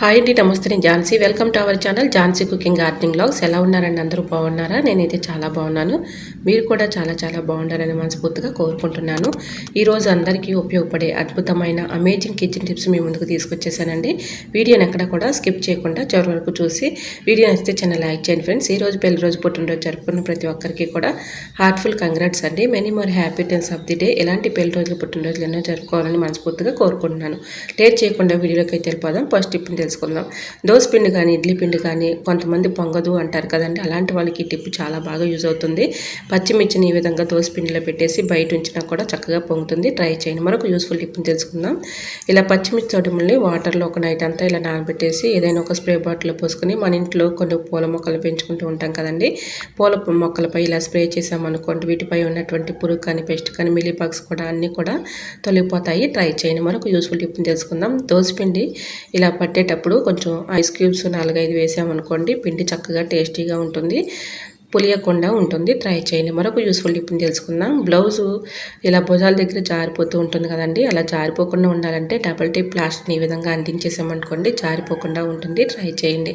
Hi అండి నమస్తే నేను Jhansi welcome to our channel Jhansi cooking gardening blogs ఎలా ఉన్నారండి అందరూ బాగున్నారా? నేనైతే చాలా బాగున్నాను. మీరు కూడా చాలా చాలా బాగుండాలని మనస్ఫూర్తిగా కోరుకుంటున్నాను. ఈరోజు అందరికీ ఉపయోగపడే అద్భుతమైన అమేజింగ్ కిచెన్ టిప్స్ మీ ముందుకు తీసుకొచ్చేసానండి. వీడియోని ఎక్కడ కూడా స్కిప్ చేయకుండా చివరి వరకు చూసి వీడియో నచ్చితే చిన్న లైక్ చేయండి ఫ్రెండ్స్. ఈ రోజు పెళ్ళి రోజు పుట్టినరోజు జరుపుకున్న ప్రతి ఒక్కరికి కూడా హార్ట్ఫుల్ కంగ్రాట్స్ అండి. Many more happy returns of the day ఎలాంటి పెళ్ళి రోజులు పుట్టినరోజులు ఎన్నో జరుపుకోవాలని మనస్ఫూర్తిగా కోరుకుంటున్నాను. లేట్ చేయకుండా వీడియోలోకి అయితే వెళ్ళిపోదాం. ఫస్ట్ టిప్ తెలుసుకుందాం. దోశ పిండి కానీ ఇడ్లీ పిండి కానీ కొంతమంది పొంగదు అంటారు కదండి. అలాంటి వాళ్ళకి ఈ టిప్ చాలా బాగా యూజ్ అవుతుంది. పచ్చిమిర్చిని ఈ విధంగా దోశ పిండిలో పెట్టేసి బయట ఉంచినా కూడా చక్కగా పొంగుతుంది. ట్రై చేయండి. మరొక యూస్ఫుల్ టిప్ని తెలుసుకుందాం. ఇలా పచ్చిమిర్చి తోటముల్ని వాటర్లో ఒక నైట్ అంతా ఇలా నానబెట్టేసి ఏదైనా ఒక స్ప్రే బాటిల్లో పోసుకొని మన ఇంట్లో కొన్ని పూల మొక్కలు పెంచుకుంటూ ఉంటాం కదండి. పూల మొక్కలపై ఇలా స్ప్రే చేసామనుకోండి వీటిపై ఉన్నటువంటి పురుగు కానీ పెస్ట్ కానీ మిలీపాక్స్ కూడా అన్నీ కూడా తొలగిపోతాయి. ట్రై చేయండి. మరొక యూస్ఫుల్ టిప్ని తెలుసుకుందాం. దోసపిండి ఇలా పట్టేటప్పుడు కొంచెం ఐస్ క్యూబ్స్ నాలుగైదు వేసామనుకోండి పిండి చక్కగా టేస్టీగా ఉంటుంది. పులియకుండా ఉంటుంది. ట్రై చేయండి. మరొక యూస్ఫుల్ టిప్ని తెలుసుకుందాం. బ్లౌజు ఇలా భుజాల దగ్గర జారిపోతూ ఉంటుంది కదండి. అలా జారిపోకుండా ఉండాలంటే డబల్ టిప్ ప్లాస్టిక్ని ఈ విధంగా అంటించేసామనుకోండి జారిపోకుండా ఉంటుంది. ట్రై చేయండి.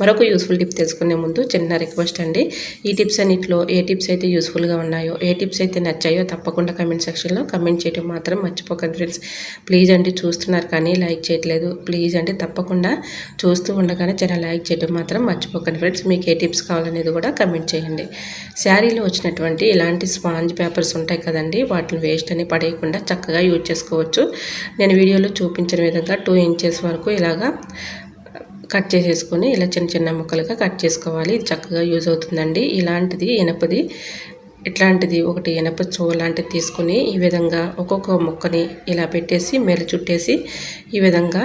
మరొక యూస్ఫుల్ టిప్ తెలుసుకునే ముందు చిన్న రిక్వెస్ట్ అండి. ఈ టిప్స్ అన్నింటిలో ఏ టిప్స్ అయితే యూస్ఫుల్గా ఉన్నాయో ఏ టిప్స్ అయితే నచ్చాయో తప్పకుండా కమెంట్ సెక్షన్లో కమెంట్ చేయడం మాత్రం మర్చిపోకండి ఫ్రెండ్స్ ప్లీజ్ అండి చూస్తున్నారు కానీ లైక్ చేయట్లేదు. ప్లీజ్ అంటే తప్పకుండా చూస్తూ ఉండగానే చిన్న లైక్ చేయడం మాత్రం మర్చిపోకండి ఫ్రెండ్స్ మీకు ఏ టిప్స్ కావాలనేది కూడా కమెంట్ చేయండి. శారీలో వచ్చినటువంటి ఇలాంటి స్పాంజ్ పేపర్స్ ఉంటాయి కదండి వాటిని వేస్ట్ అని పడేయకుండా చక్కగా యూజ్ చేసుకోవచ్చు. నేను వీడియోలో చూపించిన విధంగా టూ ఇంచెస్ వరకు ఇలాగా కట్ చేసేసుకొని ఇలా చిన్న చిన్న ముక్కలుగా కట్ చేసుకోవాలి. ఇది చక్కగా యూజ్ అవుతుందండి. ఇలాంటిది ఇనపది ఇట్లాంటిది ఒకటి ఇనప చో లాంటిది తీసుకుని ఈ విధంగా ఒక్కొక్క ముక్కని ఇలా పెట్టేసి మెరు చుట్టేసి ఈ విధంగా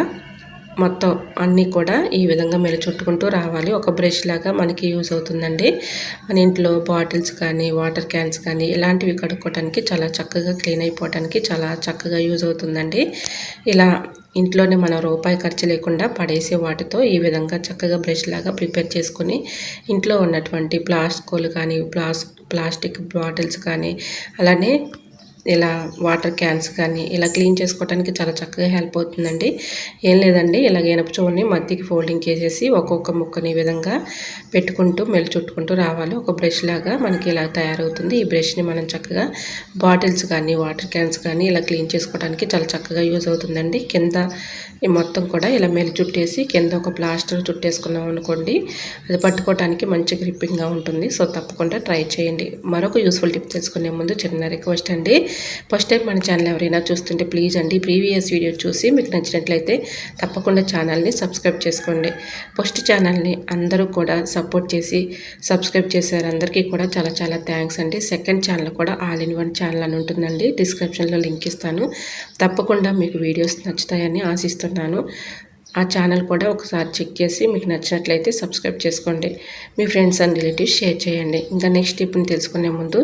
మొత్తం అన్నీ కూడా ఈ విధంగా మెల చుట్టుకుంటూ రావాలి. ఒక బ్రష్ లాగా మనకి యూజ్ అవుతుందండి. మన ఇంట్లో బాటిల్స్ కానీ వాటర్ క్యాన్స్ కానీ ఇలాంటివి కడుక్కోవడానికి చాలా చక్కగా క్లీన్ అయిపోవడానికి చాలా చక్కగా యూజ్ అవుతుందండి. ఇలా ఇంట్లోనే మన రూపాయి ఖర్చు లేకుండా పడేసే వాటితో ఈ విధంగా చక్కగా బ్రష్ లాగా ప్రిపేర్ చేసుకుని ఇంట్లో ఉన్నటువంటి ప్లాస్కోలు కానీ ప్లాస్ ప్లాస్టిక్ బాటిల్స్ కానీ అలానే ఇలా వాటర్ క్యాన్స్ కానీ ఇలా క్లీన్ చేసుకోవడానికి చాలా చక్కగా హెల్ప్ అవుతుందండి. ఏం లేదండి ఇలా చూడండి మధ్యకి ఫోల్డింగ్ చేసేసి ఒక్కొక్క ముక్కని విధంగా పెట్టుకుంటూ మెల్లి చుట్టుకుంటూ రావాలి. ఒక బ్రష్ లాగా మనకి ఇలా తయారవుతుంది. ఈ బ్రష్ని మనం చక్కగా బాటిల్స్ కానీ వాటర్ క్యాన్స్ కానీ ఇలా క్లీన్ చేసుకోవడానికి చాలా చక్కగా యూజ్ అవుతుందండి. కింద మొత్తం కూడా ఇలా మెల్లి చుట్టేసి కింద ఒక ప్లాస్టర్ చుట్టేసుకున్నాం అనుకోండి అది పట్టుకోవడానికి మంచి గ్రిప్పింగ్గా ఉంటుంది. సో తప్పకుండా ట్రై చేయండి. మరొక యూస్ఫుల్ టిప్ తెలుసుకునే ముందు చిన్న రిక్వెస్ట్ అండి. ఫస్ట్ టైం మన ఛానల్ ఎవరైనా చూస్తుంటే ప్లీజ్ అండి ప్రీవియస్ వీడియో చూసి మీకు నచ్చినట్లయితే తప్పకుండా ఛానల్ని సబ్స్క్రైబ్ చేసుకోండి. ఫస్ట్ ఛానల్ని అందరూ కూడా సపోర్ట్ చేసి సబ్స్క్రైబ్ చేశారు. అందరికీ కూడా చాలా చాలా థ్యాంక్స్ అండి. సెకండ్ ఛానల్ కూడా ఆల్ ఇన్ వన్ ఛానల్ అని ఉంటుందండి. డిస్క్రిప్షన్లో లింక్ ఇస్తాను. తప్పకుండా మీకు వీడియోస్ నచ్చుతాయని ఆశిస్తున్నాను. ఆ ఛానల్ కూడా ఒకసారి చెక్ చేసి మీకు నచ్చినట్లయితే సబ్స్క్రైబ్ చేసుకోండి. మీ ఫ్రెండ్స్ అండ్ రిలేటివ్స్ షేర్ చేయండి. ఇంకా నెక్స్ట్ టిప్ని తెలుసుకునే ముందు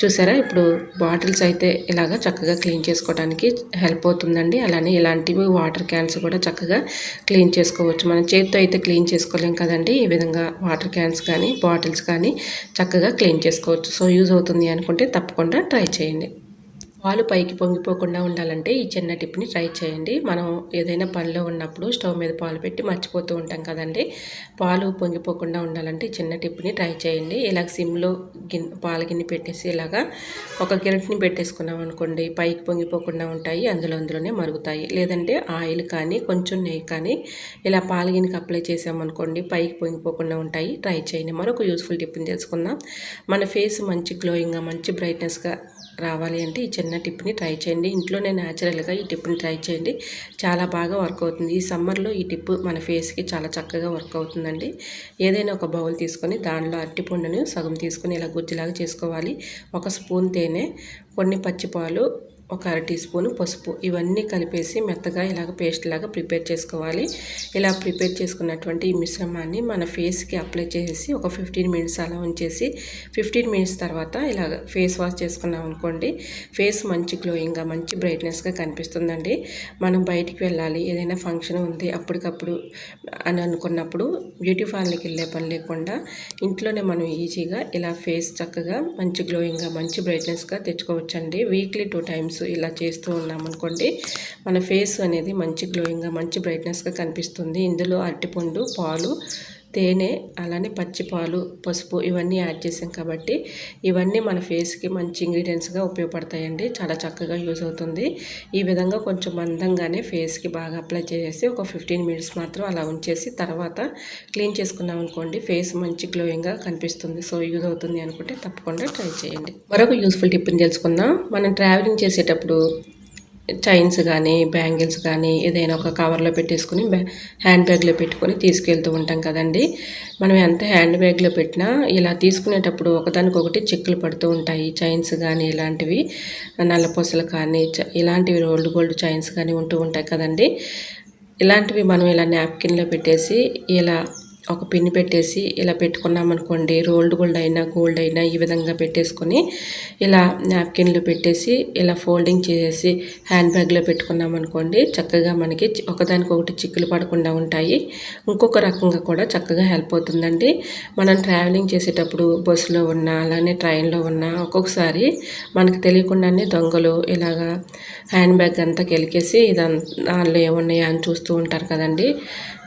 చూసారా ఇప్పుడు బాటిల్స్ అయితే ఇలాగ చక్కగా క్లీన్ చేసుకోవడానికి హెల్ప్ అవుతుందండి. అలానే ఇలాంటివి వాటర్ క్యాన్స్ కూడా చక్కగా క్లీన్ చేసుకోవచ్చు. మనం చేతితో అయితే క్లీన్ చేసుకోలేం కదండి. ఈ విధంగా వాటర్ క్యాన్స్ కానీ బాటిల్స్ కానీ చక్కగా క్లీన్ చేసుకోవచ్చు. సో యూజ్ అవుతుంది అనుకుంటే తప్పకుండా ట్రై చేయండి. పాలు పైకి పొంగిపోకుండా ఉండాలంటే ఈ చిన్న టిప్ని ట్రై చేయండి. మనం ఏదైనా పనిలో ఉన్నప్పుడు స్టవ్ మీద పాలు పెట్టి మర్చిపోతూ ఉంటాం కదండి. పాలు పొంగిపోకుండా ఉండాలంటే ఈ చిన్న టిప్ని ట్రై చేయండి. ఇలాగ సిమ్లో గిన్నె పాల గిన్నె పెట్టేసి ఇలాగా ఒక గిన్నెని పెట్టేసుకున్నాం అనుకోండి పైకి పొంగిపోకుండా ఉంటాయి అందులో అందులోనే మరుగుతాయి. లేదంటే ఆయిల్ కానీ కొంచెం నెయ్యి కానీ ఇలా పాల గిన్నెకి అప్లై చేసామనుకోండి పైకి పొంగిపోకుండా ఉంటాయి. ట్రై చేయండి. మరొక యూస్ఫుల్ టిప్ని తెలుసుకుందాం. మన ఫేస్ మంచి గ్లోయింగ్గా మంచి బ్రైట్నెస్గా రావాలి అంటే ఈ చిన్న టిప్ని ట్రై చేయండి. ఇంట్లోనే న్యాచురల్గా ఈ టిప్ని ట్రై చేయండి. చాలా బాగా వర్క్ అవుతుంది. ఈ సమ్మర్లో ఈ టిప్ మన ఫేస్కి చాలా చక్కగా వర్క్ అవుతుందండి. ఏదైనా ఒక బౌల్ తీసుకొని దానిలో అరటిపండును సగం తీసుకొని ఇలా గుజ్జులాగా చేసుకోవాలి. ఒక స్పూన్ తేనె కొన్ని పచ్చిపాలు ఒక అర టీ స్పూన్ పసుపు. ఇవన్నీ కలిపేసి మెత్తగా ఇలాగ పేస్ట్ లాగా ప్రిపేర్ చేసుకోవాలి. ఇలా ప్రిపేర్ చేసుకున్నటువంటి ఈ మిశ్రమాన్ని మన ఫేస్కి అప్లై చేసేసి ఒక ఫిఫ్టీన్ మినిట్స్ అలా ఉంచేసి ఫిఫ్టీన్ మినిట్స్ తర్వాత ఇలాగ ఫేస్ వాష్ చేసుకున్నాం అనుకోండి ఫేస్ మంచి గ్లోయింగ్గా మంచి బ్రైట్నెస్గా కనిపిస్తుందండి. మనం బయటికి వెళ్ళాలి ఏదైనా ఫంక్షన్ ఉంది అప్పటికప్పుడు అని అనుకున్నప్పుడు బ్యూటీ పార్లర్కి వెళ్ళే పని లేకుండా ఇంట్లోనే మనం ఈజీగా ఇలా ఫేస్ చక్కగా మంచి గ్లోయింగ్గా మంచి బ్రైట్నెస్గా తెచ్చుకోవచ్చండి. వీక్లీ టూ టైమ్స్ ఇలా చేస్తూ ఉన్నామనుకోండి మన ఫేస్ అనేది మంచి గ్లోయింగ్గా మంచి బ్రైట్నెస్గా కనిపిస్తుంది. ఇందులో అరటిపండు పాలు తేనె అలానే పచ్చిపాలు పసుపు ఇవన్నీ యాడ్ చేసాం కాబట్టి ఇవన్నీ మన ఫేస్కి మంచి ఇంగ్రీడియంట్స్గా ఉపయోగపడతాయండి. చాలా చక్కగా యూజ్ అవుతుంది. ఈ విధంగా కొంచెం మందంగానే ఫేస్కి బాగా అప్లై చేసేసి ఒక ఫిఫ్టీన్ మినిట్స్ మాత్రం అలా ఉంచేసి తర్వాత క్లీన్ చేసుకున్నాం అనుకోండి ఫేస్ మంచి గ్లోయింగ్గా కనిపిస్తుంది. సో యూజ్ అవుతుంది అనుకుంటే తప్పకుండా ట్రై చేయండి. మరొక యూస్ఫుల్ టిప్ని తెలుసుకుందాం. మనం ట్రావెలింగ్ చేసేటప్పుడు చైన్స్ కానీ బ్యాంగిల్స్ కానీ ఏదైనా ఒక కవర్లో పెట్టేసుకుని హ్యాండ్ బ్యాగ్లో పెట్టుకొని తీసుకెళ్తూ ఉంటాం కదండి. మనం ఎంత హ్యాండ్ బ్యాగ్లో పెట్టినా ఇలా తీసుకునేటప్పుడు ఒకదానికొకటి చిక్కులు పడుతూ ఉంటాయి. చైన్స్ కానీ ఇలాంటివి నల్లపూసలు కానీ ఇలాంటివి రోల్డ్ గోల్డ్ చైన్స్ కానీ ఉంటూ ఉంటాయి కదండి. ఇలాంటివి మనం ఇలా నాప్కిన్లో పెట్టేసి ఇలా ఒక పిన్ పెట్టేసి ఇలా పెట్టుకున్నాం అనుకోండి రోల్డ్ గోల్డ్ అయినా గోల్డ్ అయినా ఈ విధంగా పెట్టేసుకొని ఇలా నాప్కిన్లు పెట్టేసి ఇలా ఫోల్డింగ్ చేసేసి హ్యాండ్ బ్యాగ్లో పెట్టుకున్నామనుకోండి చక్కగా మనకి ఒకదానికొకటి చిక్కులు పడకుండా ఉంటాయి. ఇంకొక రకంగా కూడా చక్కగా హెల్ప్ అవుతుందండి. మనం ట్రావెలింగ్ చేసేటప్పుడు బస్సులో ఉన్నా అలానే ట్రైన్లో ఉన్నా ఒక్కొక్కసారి మనకు తెలియకుండానే దొంగలు ఇలాగా హ్యాండ్ బ్యాగ్ అంతా కెలికేసి ఇదంతా దానిలో ఏమున్నాయా అని చూస్తూ ఉంటారు కదండి.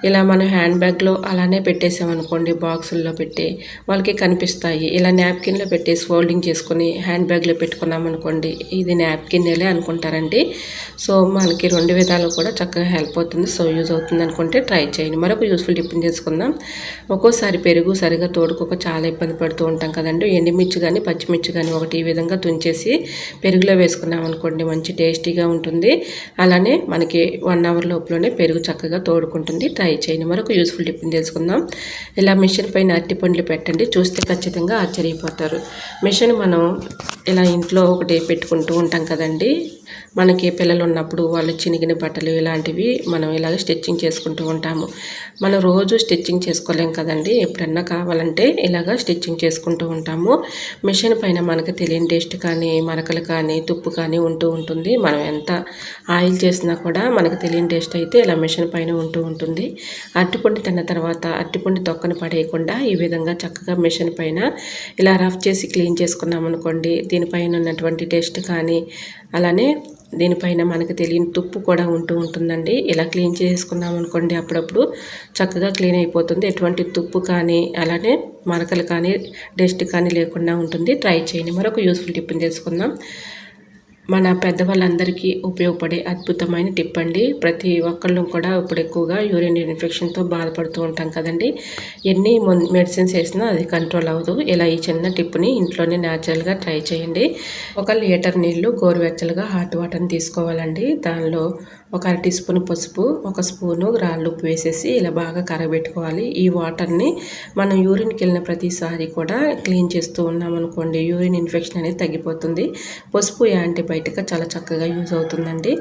ఇలా మనం హ్యాండ్ బ్యాగ్లో అలానే పెట్టేసామనుకోండి బాక్సుల్లో పెట్టి వాళ్ళకి కనిపిస్తాయి. ఇలా నాప్కిన్లో పెట్టేసి ఫోల్డింగ్ చేసుకొని హ్యాండ్ బ్యాగ్లో పెట్టుకున్నాం అనుకోండి ఇది నాప్కిన్నేలే అనుకుంటారండి. సో మనకి రెండు విధాలు కూడా చక్కగా హెల్ప్ అవుతుంది. సో యూజ్ అవుతుంది అనుకుంటే ట్రై చేయండి. మరొక యూస్ఫుల్ టిప్ని చేసుకుందాం ఒక్కోసారి పెరుగు సరిగా తోడుకోక చాలా ఇబ్బంది పడుతూ ఉంటాం కదండి. ఎండుమిర్చి కానీ పచ్చిమిర్చి కానీ ఒకటి ఈ విధంగా తుంచేసి పెరుగులో వేసుకున్నాం అనుకోండి మంచి టేస్టీగా ఉంటుంది. అలానే మనకి వన్ అవర్ లోపలనే పెరుగు చక్కగా తోడుకుంటుంది. ట్రై చేయండి. మరొక యూస్ఫుల్ టిప్ని తెలుసుకుందాం. ఇలా మిషన్ పైన అరటిపండ్లు పెట్టండి. చూస్తే ఖచ్చితంగా ఆశ్చర్యపోతారు. మిషన్ మనం ఇలా ఇంట్లో ఒకటి పెట్టుకుంటూ ఉంటాం కదండి. మనకి పిల్లలు ఉన్నప్పుడు వాళ్ళు చినిగిన బట్టలు ఇలాంటివి మనం ఇలాగ స్టిచ్చింగ్ చేసుకుంటూ ఉంటాము. మనం రోజు స్టిచ్చింగ్ చేసుకోలేం కదండి. ఎప్పుడన్నా కావాలంటే ఇలాగ స్టిచ్చింగ్ చేసుకుంటూ ఉంటాము. మిషన్ పైన మనకు తెలియని టేస్ట్ కానీ మరకలు కానీ తుప్పు కానీ ఉంటూ ఉంటుంది. మనం ఎంత ఆయిల్ చేసినా కూడా మనకు తెలియని టేస్ట్ అయితే ఇలా మిషన్ పైన ఉంటూ ఉంటుంది. అరటిపండు తిన్న తర్వాత అరటిపండు తొక్కను పడేయకుండా ఈ విధంగా చక్కగా మిషన్ పైన ఇలా రఫ్ చేసి క్లీన్ చేసుకున్నాం అనుకోండి దీనిపైన ఉన్నటువంటి టేస్ట్ కానీ అలానే దీనిపైన మనకు తెలియని తుప్పు కూడా ఉంటూ ఉంటుందండి. ఇలా క్లీన్ చేసుకున్నాం అనుకోండి అప్పుడప్పుడు చక్కగా క్లీన్ అయిపోతుంది. ఎటువంటి తుప్పు కానీ అలానే మరకలు కానీ డస్ట్ కానీ లేకుండా ఉంటుంది. ట్రై చేయండి. మరొక యూస్ఫుల్ టిప్ని తెలుసుకుందాం. మన పెద్దవాళ్ళందరికీ ఉపయోగపడే అద్భుతమైన టిప్ అండి. ప్రతి ఒక్కళ్ళు కూడా ఇప్పుడు ఎక్కువగా యూరిన్ ఇన్ఫెక్షన్తో బాధపడుతూ ఉంటాం కదండి. ఎన్ని మెడిసిన్స్ వేసినా అది కంట్రోల్ అవ్వదు. ఇలా ఈ చిన్న టిప్ని ఇంట్లోనే న్యాచురల్గా ట్రై చేయండి. ఒక లీటర్ నీళ్ళు గోరువెచ్చలుగా హాట్ వాటర్ని తీసుకోవాలండి. దానిలో ఒక అర టీ స్పూన్ పసుపు ఒక స్పూను రాళ్ళు ఉప్పు వేసేసి ఇలా బాగా కరగబెట్టుకోవాలి. ఈ వాటర్ని మనం యూరిన్కి వెళ్ళిన ప్రతిసారి కూడా క్లీన్ చేస్తూ ఉన్నాం అనుకోండి యూరిన్ ఇన్ఫెక్షన్ అనేది తగ్గిపోతుంది. పసుపు యాంటీబయాటిక్ చాలా చక్కగా యూజ్ అవుతుందండి.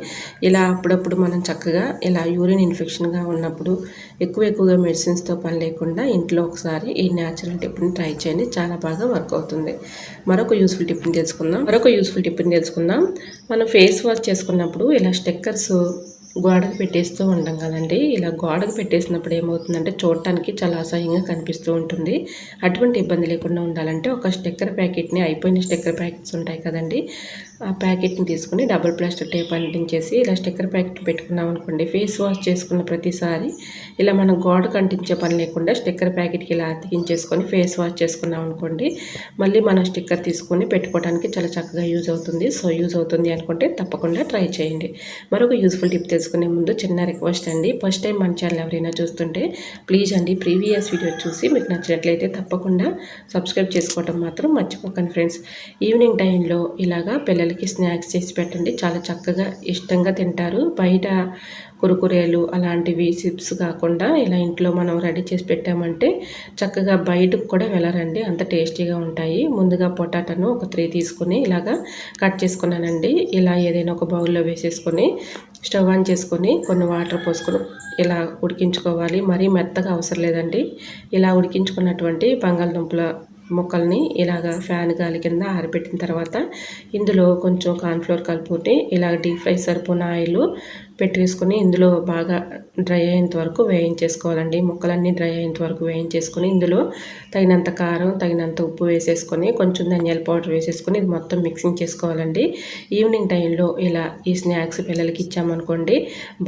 ఇలా అప్పుడప్పుడు మనం చక్కగా ఇలా యూరిన్ ఇన్ఫెక్షన్గా ఉన్నప్పుడు ఎక్కువ ఎక్కువగా మెడిసిన్స్తో పని లేకుండా ఇంట్లో ఒకసారి ఈ న్యాచురల్ టిప్ని ట్రై చేయండి. చాలా బాగా వర్క్ అవుతుంది. మరొక యూస్ఫుల్ టిప్ని తెలుసుకుందాం. మరొక యూస్ఫుల్ టిప్ని తెలుసుకుందాం. మనం ఫేస్ వాష్ చేసుకున్నప్పుడు ఇలా స్టెక్కర్స్ గోడకు పెట్టేస్తూ ఉంటాం కదండి. ఇలా గోడకు పెట్టేసినప్పుడు ఏమవుతుందంటే చూడటానికి చాలా అసహ్యంగా కనిపిస్తూ ఉంటుంది. అటువంటి ఇబ్బంది లేకుండా ఉండాలంటే ఒక స్టిక్కర్ ప్యాకెట్ని అయిపోయిన స్టిక్కర్ ప్యాకెట్స్ ఉంటాయి కదండి. ఆ ప్యాకెట్ని తీసుకుని డబుల్ ప్లాస్టర్ టేప్ అంటించేసి ఇలా స్టిక్కర్ ప్యాకెట్ పెట్టుకున్నాం అనుకోండి ఫేస్ వాష్ చేసుకున్న ప్రతిసారి ఇలా మనం గోడకు అంటించే పని లేకుండా స్టిక్కర్ ప్యాకెట్కి ఇలా అతికించేసుకొని ఫేస్ వాష్ చేసుకున్నాం అనుకోండి మళ్ళీ మనం స్టిక్కర్ తీసుకొని పెట్టుకోవడానికి చాలా చక్కగా యూజ్ అవుతుంది. సో యూజ్ అవుతుంది అనుకుంటే తప్పకుండా ట్రై చేయండి. మరొక యూస్ఫుల్ టిప్ తెలుసుకునే ముందు చిన్న రిక్వెస్ట్ అండి. ఫస్ట్ టైం మన ఛానల్ ఎవరైనా చూస్తుంటే ప్లీజ్ అండి ప్రీవియస్ వీడియో చూసి మీకు నచ్చినట్లయితే తప్పకుండా సబ్స్క్రైబ్ చేసుకోవడం మాత్రం మర్చిపోకండి ఫ్రెండ్స్. ఈవినింగ్ టైంలో ఇలాగా పిల్లలు పిల్లలకి స్నాక్స్ చేసి పెట్టండి. చాలా చక్కగా ఇష్టంగా తింటారు. బయట కురుకురేలు అలాంటివి చిప్స్ కాకుండా ఇలా ఇంట్లో మనం రెడీ చేసి పెట్టామంటే చక్కగా బయటకు కూడా వెళ్ళరండి. అంత టేస్టీగా ఉంటాయి. ముందుగా పొటాటోను ఒక త్రీ తీసుకుని ఇలాగా కట్ చేసుకున్నానండి. ఇలా ఏదైనా ఒక బౌల్లో వేసేసుకొని స్టవ్ ఆన్ చేసుకొని కొన్ని వాటర్ పోసుకొని ఇలా ఉడికించుకోవాలి. మరీ మెత్తగా అవసరం లేదండి. ఇలా ఉడికించుకున్నటువంటి బంగాళదుంపల ముక్కల్ని ఇలాగ ఫ్యాన్ గాలి కింద ఆరబెట్టిన తర్వాత ఇందులో కొంచెం కార్న్ఫ్లోర్ కలిపి ఇలా డీప్ ఫ్రై సరిపోయిన ఆయిల్ పెట్టేసుకొని ఇందులో బాగా డ్రై అయ్యేంత వరకు వేయించేసుకోవాలండి. ముక్కలన్నీ డ్రై అయ్యేంత వరకు వేయించేసుకొని ఇందులో తగినంత కారం తగినంత ఉప్పు వేసేసుకొని కొంచెం ధనియాల పౌడర్ వేసేసుకొని ఇది మొత్తం మిక్సింగ్ చేసుకోవాలండి. ఈవినింగ్ టైంలో ఇలా ఈ స్నాక్స్ పిల్లలకి ఇచ్చామనుకోండి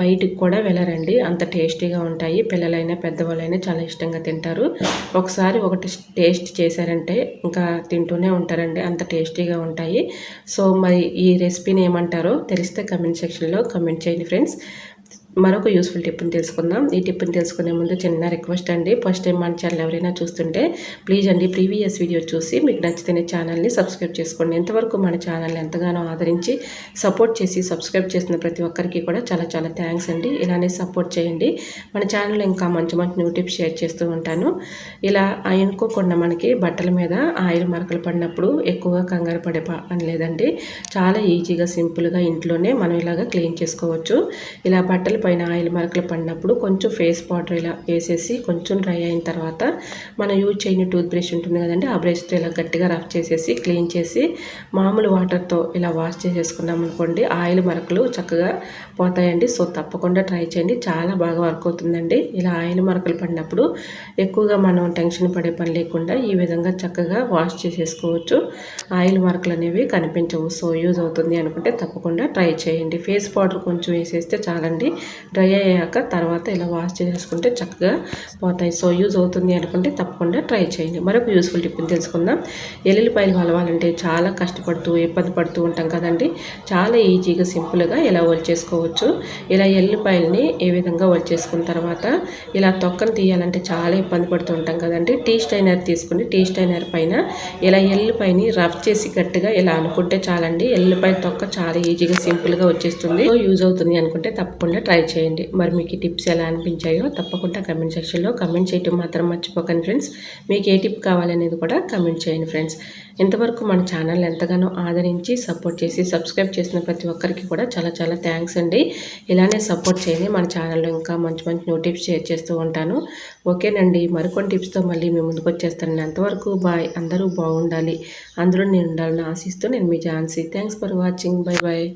బయటికి కూడా వెళ్ళరండి. అంత టేస్టీగా ఉంటాయి. పిల్లలైనా పెద్దవాళ్ళైనా చాలా ఇష్టంగా తింటారు. ఒకసారి ఒకటి టేస్ట్ చేశారంటే ఇంకా తింటూనే ఉంటారండి. అంత టేస్టీగా ఉంటాయి. సో మరి ఈ రెసిపీని ఏమంటారో తెలిస్తే కమెంట్ సెక్షన్లో కమెంట్ చేయండి ఫ్రెండ్స్. friends మరొక యూస్ఫుల్ టిప్ని తెలుసుకుందాం. ఈ టిప్ని తెలుసుకునే ముందు చిన్న రిక్వెస్ట్ అండి. ఫస్ట్ టైం మన ఛానల్ ఎవరైనా చూస్తుంటే ప్లీజ్ అండి ప్రీవియస్ వీడియో చూసి మీకు నచ్చితేనే ఛానల్ని సబ్స్క్రైబ్ చేసుకోండి. ఎంతవరకు మన ఛానల్ని ఎంతగానో ఆదరించి సపోర్ట్ చేసి సబ్స్క్రైబ్ చేసిన ప్రతి ఒక్కరికి కూడా చాలా చాలా థ్యాంక్స్ అండి. ఇలానే సపోర్ట్ చేయండి. మన ఛానల్లో ఇంకా మంచి మంచి న్యూ టిప్స్ షేర్ చేస్తూ ఉంటాను. ఇలా అనుకోకుండా మనకి బట్టల మీద ఆయిల్ మరకలు పడినప్పుడు ఎక్కువగా కంగారు పడే పని లేదండి. చాలా ఈజీగా సింపుల్గా ఇంట్లోనే మనం ఇలాగ క్లీన్ చేసుకోవచ్చు. ఇలా బట్టలు పైన ఆయిల్ మరకలు పడినప్పుడు కొంచెం ఫేస్ పౌడర్ ఇలా వేసేసి కొంచెం డ్రై అయిన తర్వాత మనం యూజ్ చేయని టూత్ బ్రష్ ఉంటుంది కదండి ఆ బ్రష్తో ఇలా గట్టిగా రఫ్ చేసేసి క్లీన్ చేసి మామూలు వాటర్తో ఇలా వాష్ చేసేసుకున్నాం అనుకోండి ఆయిల్ మరకలు చక్కగా పోతాయండి. సో తప్పకుండా ట్రై చేయండి. చాలా బాగా వర్క్ అవుతుందండి. ఇలా ఆయిల్ మరకలు పడినప్పుడు ఎక్కువగా మనం టెన్షన్ పడే పని లేకుండా ఈ విధంగా చక్కగా వాష్ చేసేసుకోవచ్చు. ఆయిల్ మరకలు అనేవి కనిపించవు. సో యూజ్ అవుతుంది అనుకుంటే తప్పకుండా ట్రై చేయండి. ఫేస్ పౌడర్ కొంచెం వేసేస్తే చాలండి. డ్రై అయ్యాక తర్వాత ఇలా వాష్ చేసుకుంటే చక్కగా పోతాయి. సో యూజ్ అవుతుంది అనుకుంటే తప్పకుండా ట్రై చేయండి. మరొక యూస్ఫుల్ టిప్ని తెలుసుకుందాం. ఎల్లుల్లిపాయలు వలవాలంటే చాలా కష్టపడుతూ ఇబ్బంది పడుతూ ఉంటాం కదండి. చాలా ఈజీగా సింపుల్గా ఇలా వలిచేసుకోవచ్చు ఇలా ఎల్లుల్లిపాయలని ఏ విధంగా వలిచేసుకున్న తర్వాత ఇలా తొక్కను తీయాలంటే చాలా ఇబ్బంది పడుతూ ఉంటాం కదండి. టీ స్టైనర్ తీసుకుని టీ స్టైనర్ పైన ఇలా ఎల్లుపైని రఫ్ చేసి గట్టిగా ఇలా అనుకుంటే చాలండి. ఎల్లుపై తొక్క చాలా ఈజీగా సింపుల్గా వచ్చేస్తుంది. యూజ్ అవుతుంది అనుకుంటే తప్పకుండా ట్రై చేయండి. మరి మీకు ఈ టిప్స్ ఎలా అనిపించాయో తప్పకుండా కమెంట్ సెక్షన్లో కమెంట్ చేయటం మాత్రం మర్చిపోకండి ఫ్రెండ్స్ మీకు ఏ టిప్ కావాలనేది కూడా కమెంట్ చేయండి ఫ్రెండ్స్ ఇంతవరకు మన ఛానల్ ఎంతగానో ఆదరించి సపోర్ట్ చేసి సబ్స్క్రైబ్ చేసిన ప్రతి ఒక్కరికి కూడా చాలా చాలా థ్యాంక్స్ అండి. ఇలానే సపోర్ట్ చేయండి. మన ఛానల్లో ఇంకా మంచి మంచి న్యూ టిప్స్ షేర్ చేస్తూ ఉంటాను. ఓకేనండి మరికొన్ని టిప్స్తో మళ్ళీ మేము ముందుకు వచ్చేస్తాను అంతవరకు బాయ్ అందరూ బాగుండాలి. అందరూ నేను ఉండాలని ఆశిస్తూ నేను మీ Jhansi. Thanks for watching bye bye